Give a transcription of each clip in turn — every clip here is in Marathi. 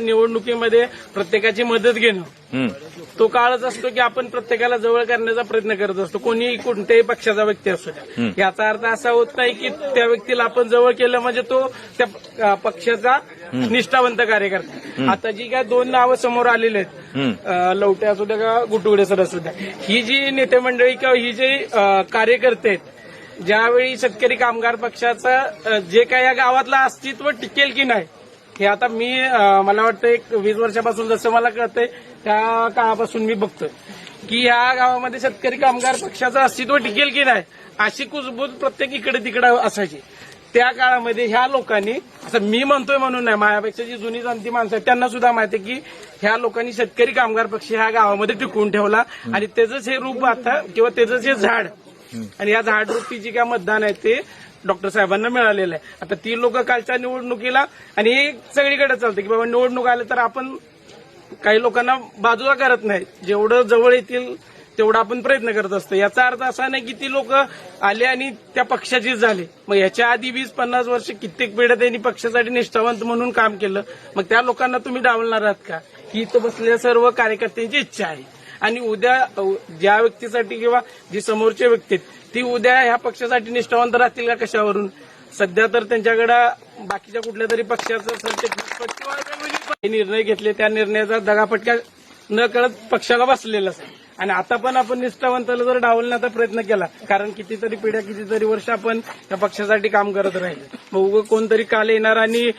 निवडणुकीमध्ये प्रत्येकाची मदत घेणं. तो काळच असतो की आपण प्रत्येकाला जवळ करण्याचा प्रयत्न करत असतो. कोणी कोणत्याही पक्षाचा व्यक्ती असू द्या. याचा अर्थ असा होत नाही की त्या व्यक्तीला आपण जवळ केलं म्हणजे तो त्या पक्षाचा निष्ठावंत कार्यकर्ता. आता जी काय दोन नावं समोर आलेली आहेत लवटे असू द्या का गुटुगडे सर असू द्या. ही जी नेते मंडळी किंवा ही जी कार्यकर्ते आहेत ज्यावेळी शेतकरी कामगार पक्षाचं जे काय या गावातलं अस्तित्व टिकेल की नाही हे आता मी मला वाटतं एक वीस वर्षापासून जसं मला कळतंय त्या काळापासून मी बघतोय. की या गावामध्ये शेतकरी कामगार पक्षाचं अस्तित्व टिकेल की नाही अशी कुजबूज प्रत्येक इकडे तिकडे असायची. त्या काळामध्ये ह्या लोकांनी असं मी म्हणतोय म्हणून नाही माझ्यापेक्षा जी जुनी जाणती माणसं आहेत त्यांना सुद्धा माहिती आहे की ह्या लोकांनी शेतकरी कामगार पक्ष ह्या गावामध्ये टिकवून ठेवला. आणि त्याचंच हे रूप आता किंवा त्याचंच हे झाड. आणि या झाडरूपी जी काय मतदान आहे ते डॉक्टर साहेबांना मिळालेलं आहे. आता ती लोक कालच्या निवडणुकीला आणि हे सगळीकडे चालतं की बाबा निवडणूक आले तर आपण काही लोकांना बाजूला करत नाही. जेवढं जवळ येतील तेवढा आपण प्रयत्न करत असतो. याचा अर्थ असा नाही की ती लोक आले आणि त्या पक्षाचीच झाले. मग याच्या आधी वीस पन्नास वर्ष कित्येक पिढ्या त्यांनी पक्षासाठी निष्ठावंत म्हणून काम केलं. मग त्या लोकांना तुम्ही डावलणार आहात का? ही इथं बसलेल्या सर्व कार्यकर्त्यांची इच्छा आहे. आणि उद्या ज्या व्यक्तीसाठी किंवा जी समोरच्या व्यक्ती आहेत, ती उद्या ह्या पक्षासाठी निष्ठावंत राहतील का कशावरून? सध्या तर त्यांच्याकडे बाकीच्या कुठल्या तरी पक्षाचं सरचिटणीस म्हणजे निर्णय घेतले त्या निर्णयाचा दगाफटका न कळत पक्षाला बसलेलाच असेल. आणि आता पण आपण निष्ठावंताला जर डावलण्याचा प्रयत्न केला कारण कितीतरी पिढ्या कितीतरी वर्ष आपण त्या पक्षासाठी काम करत राहिले. मग उगं कोणतरी काल येणार आणि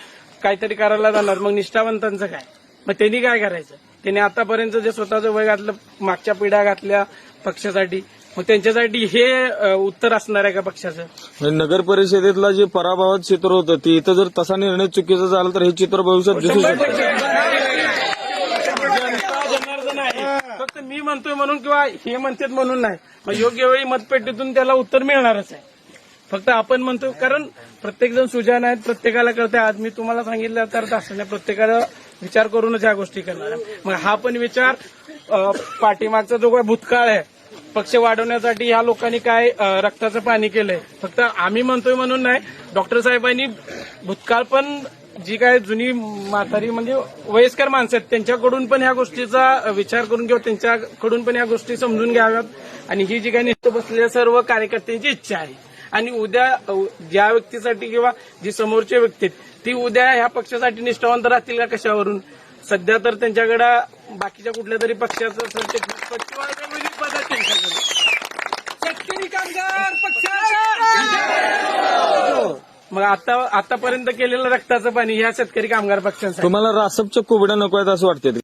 काहीतरी करायला जाणार मग निष्ठावंतांचं काय? मग त्यांनी काय करायचं? त्यांनी आतापर्यंत जे स्वतःचं वय घातलं मागच्या पिढ्या घातल्या पक्षासाठी मग त्यांच्यासाठी हे उत्तर असणार आहे का पक्षाचं? म्हणजे नगर परिषदेतला जे पराभवात चित्र होतं ते इथं जर तसा निर्णय चुकीचा झाला तर हे चित्र भविष्यात दिसू शंभर शकतं. फक्त मी म्हणतोय म्हणून किंवा हे म्हणतात म्हणून नाही. मग योग्य वेळी मतपेटीतून त्याला उत्तर मिळणारच आहे. फक्त आपण म्हणतो कारण प्रत्येक जण सुजान आहेत प्रत्येकाला कळते आज मी तुम्हाला सांगितलं तर असं नाही. प्रत्येकाला विचार करूनच ह्या गोष्टी करणार. मग हा पण विचार पाठीमागचा जो काय भूतकाळ आहे पक्ष वाढवण्यासाठी ह्या लोकांनी काय रक्ताचं पाणी केलंय. फक्त आम्ही म्हणतोय म्हणून नाही डॉक्टर साहेबांनी भूतकाळ पण जी काय जुनी म्हातारी म्हणजे वयस्कर माणसं आहेत त्यांच्याकडून पण ह्या गोष्टीचा विचार करून किंवा त्यांच्याकडून पण ह्या गोष्टी समजून घ्याव्यात. आणि ही जी काही निष्ठ बसलेल्या सर्व कार्यकर्त्यांची इच्छा आहे. आणि उद्या ज्या व्यक्तीसाठी किंवा जी समोरच्या व्यक्ती आहेत ती उद्या ह्या पक्षासाठी निष्ठावंत राहतील का कशावरून? सध्या तर त्यांच्याकडे बाकीच्या कुठल्या तरी पक्षाचं सरचिटणीस पद त्यांच्याकडे. शेतकरी कामगार पक्षाचा मग आता आतापर्यंत केलेलं रक्ताचं पाणी ह्या शेतकरी कामगार पक्षांसाठी. तुम्हाला रासपच्या कोबड्या नको आहेत असं वाटतं